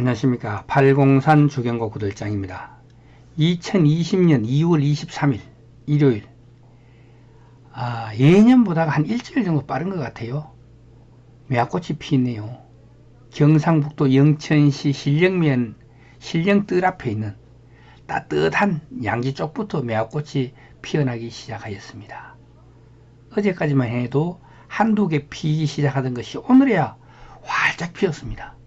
안녕하십니까. 팔공산 주경고 구들장입니다. 2020년 2월 23일 일요일 아, 예년보다가 한 일주일 정도 빠른 것 같아요. 매화꽃이 피네요. 경상북도 영천시 신령면 신령 뜰 앞에 있는 따뜻한 양지 쪽부터 매화꽃이 피어나기 시작하였습니다. 어제까지만 해도 한두 개 피기 시작하던 것이 오늘에야 활짝 피었습니다.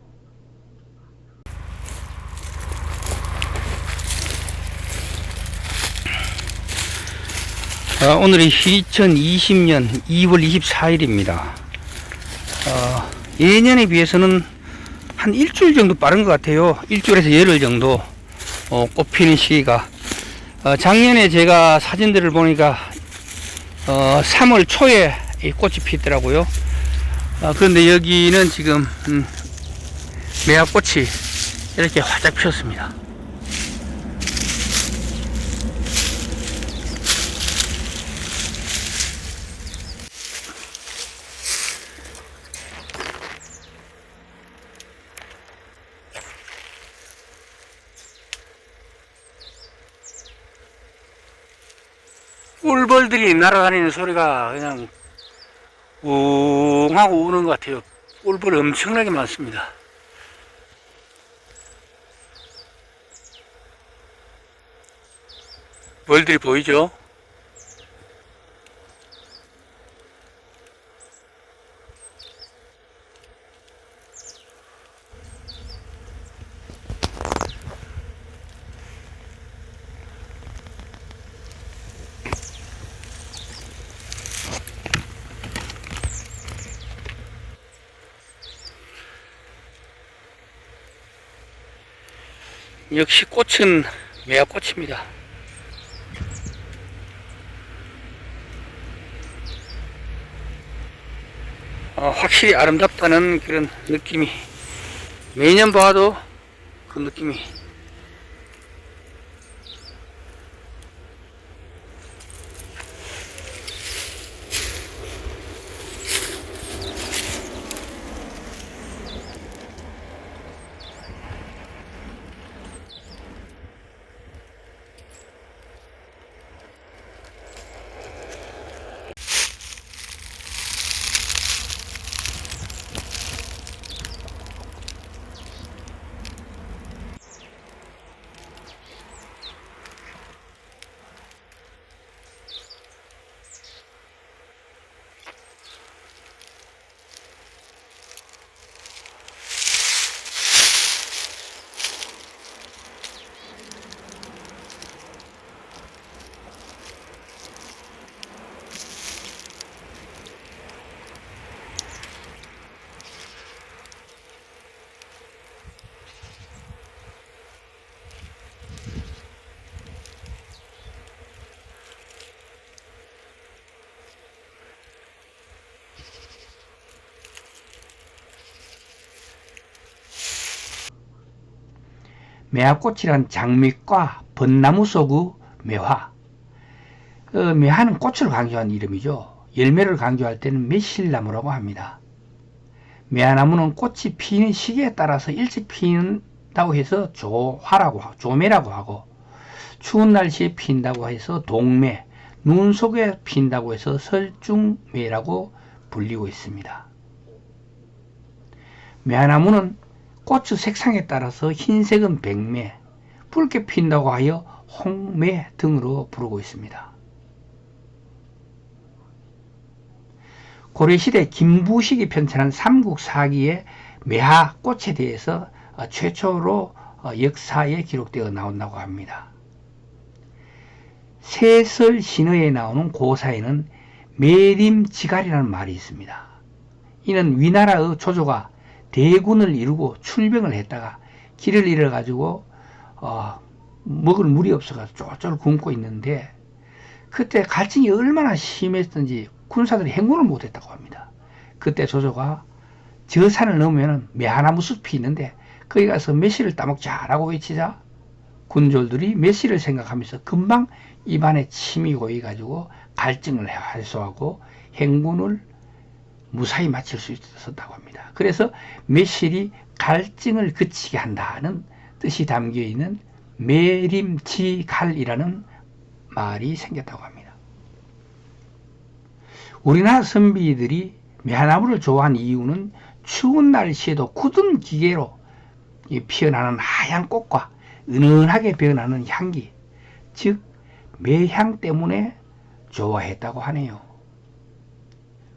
어, 오늘이 2020년 2월 24일입니다. 어, 예년에 비해서는 한 일주일 정도 빠른 것 같아요. 일주일에서 열흘 정도 어, 꽃 피는 시기가. 어, 작년에 제가 사진들을 보니까 어, 3월 초에 이 꽃이 피더라고요. 어, 그런데 여기는 지금 음, 매화꽃이 이렇게 활짝 피었습니다. 꿀벌들이 날아다니는 소리가 그냥 웅 하고 우는 것 같아요. 꿀벌 엄청나게 많습니다. 벌들이 보이죠? 역시 꽃은 매화꽃입니다. 어, 확실히 아름답다는 그런 느낌이 매년 봐도 그 느낌이 매화꽃이란 장미과 벚나무 속의 매화. 어, 매화는 꽃을 강조한 이름이죠. 열매를 강조할 때는 매실나무라고 합니다. 매화나무는 꽃이 피는 시기에 따라서 일찍 피는다고 해서 조화라고 조매라고 하고 추운 날씨에 핀다고 해서 동매, 눈 속에 핀다고 해서 설중매라고 불리고 있습니다. 매화나무는 꽃의 색상에 따라서 흰색은 백매, 붉게 핀다고 하여 홍매 등으로 부르고 있습니다. 고려시대 김부식이 편찬한 삼국사기의 매화 꽃에 대해서 어, 최초로 어, 역사에 기록되어 나온다고 합니다. 세설 신어에 나오는 고사에는 매림지갈이라는 말이 있습니다. 이는 위나라의 조조가 대군을 이루고 출병을 했다가 길을 잃어 가지고 어, 먹을 물이 없어가지고 쫄쫄 굶고 있는데 그때 갈증이 얼마나 심했던지 군사들이 행군을 못했다고 합니다. 그때 조조가 저 산을 넘으면 매화나무 숲이 있는데 거기 가서 매실을 따먹자라고 외치자 군졸들이 매실을 생각하면서 금방 입안에 침이 고여가지고 갈증을 해소하고 행군을 무사히 마칠 수 있었다고 합니다. 그래서 매실이 갈증을 그치게 한다는 뜻이 담겨 있는 매림지갈이라는 말이 생겼다고 합니다. 우리나라 선비들이 매나무를 좋아하는 이유는 추운 날씨에도 굳은 기계로 이 피어나는 하얀 꽃과 은은하게 변하는 향기, 즉 매향 때문에 좋아했다고 하네요.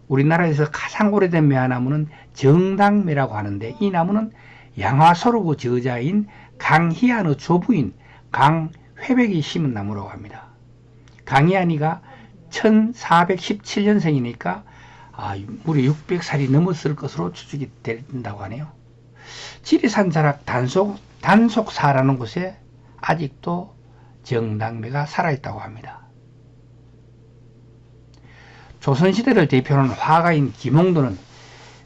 우리나라에서 가장 오래된 매화나무는 정당매라고 하는데 이 나무는 양화소르고 저자인 강희안의 조부인 강회백이 심은 나무라고 합니다. 강희안이가 1417년생이니까 아, 무려 600살이 넘었을 것으로 추측이 된다고 하네요. 지리산 자락 단속, 단속사라는 곳에 아직도 정당매가 살아있다고 합니다. 조선시대를 대표하는 화가인 김홍도는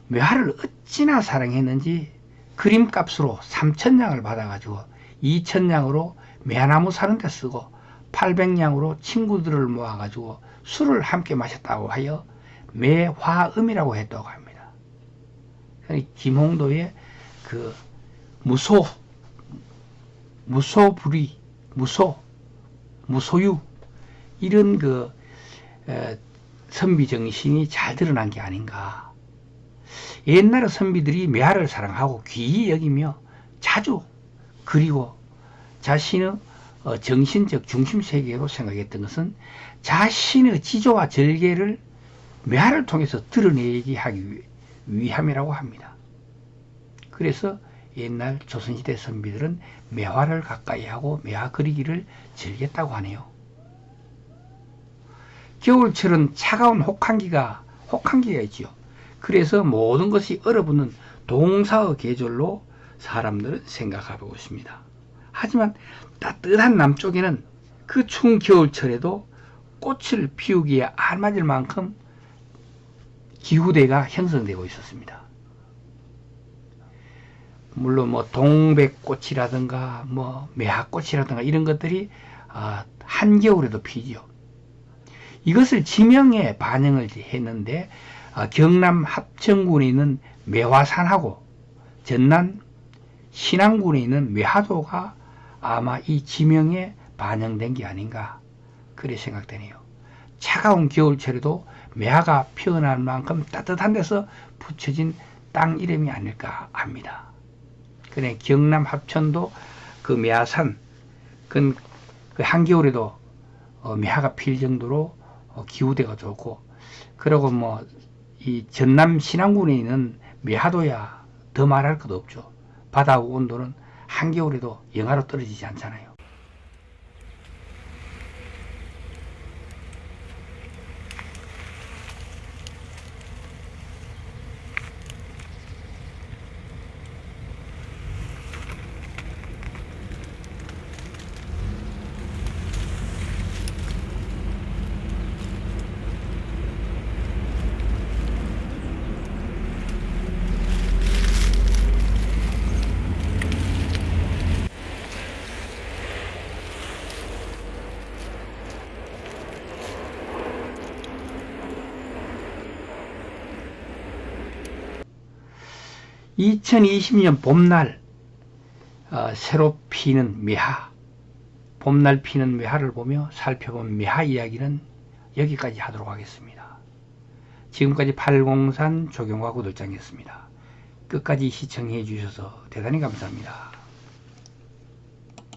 매화를 어찌나 사랑했는지 그림값으로 3천냥을 받아가지고 2천냥으로 매나무 사는 데 쓰고 800냥으로 친구들을 모아가지고 술을 함께 마셨다고 하여 매화음이라고 했다고 합니다. 김홍도의 그 무소, 무소불위, 무소, 무소유 이런 그 에, 선비 정신이 잘 드러난 게 아닌가. 옛날의 선비들이 매화를 사랑하고 귀히 여기며 자주 그리고 자신의 어, 정신적 중심 세계로 생각했던 것은 자신의 지조와 절개를 매화를 통해서 드러내기 하기 위함이라고 합니다. 그래서 옛날 조선시대 선비들은 매화를 가까이 하고 매화 그리기를 즐겼다고 하네요. 겨울철은 차가운 혹한기가 혹한기가 있지요. 그래서 모든 것이 얼어붙는 동사의 계절로 사람들은 생각하고 있습니다. 하지만 따뜻한 남쪽에는 그 추운 겨울철에도 꽃을 피우기에 알맞을 만큼 기후대가 형성되고 있었습니다. 물론 뭐 동백꽃이라든가 뭐 매화꽃이라든가 이런 것들이 아, 한겨울에도 피지요. 이것을 지명에 반영을 했는데 아, 경남 합천군에 있는 매화산하고 전남 신안군에 있는 매화도가 아마 이 지명에 반영된 게 아닌가 그래 생각되네요. 차가운 겨울철에도 매화가 피어날 만큼 따뜻한 데서 붙여진 땅 이름이 아닐까 합니다. 그래 경남 합천도 그 매화산 그, 그 한겨울에도 어, 매화가 필 정도로 어, 기후대가 좋고 그리고 뭐 이 전남 신안군에 있는 매화도야 더 말할 것도 없죠. 바다 온도는 한겨울에도 영하로 떨어지지 않잖아요. 2020년 봄날 어, 새로 피는 매화 봄날 피는 매화를 보며 살펴본 매화 이야기는 여기까지 하도록 하겠습니다. 지금까지 팔공산 조경화 구독장이었습니다. 끝까지 시청해 주셔서 대단히 감사합니다.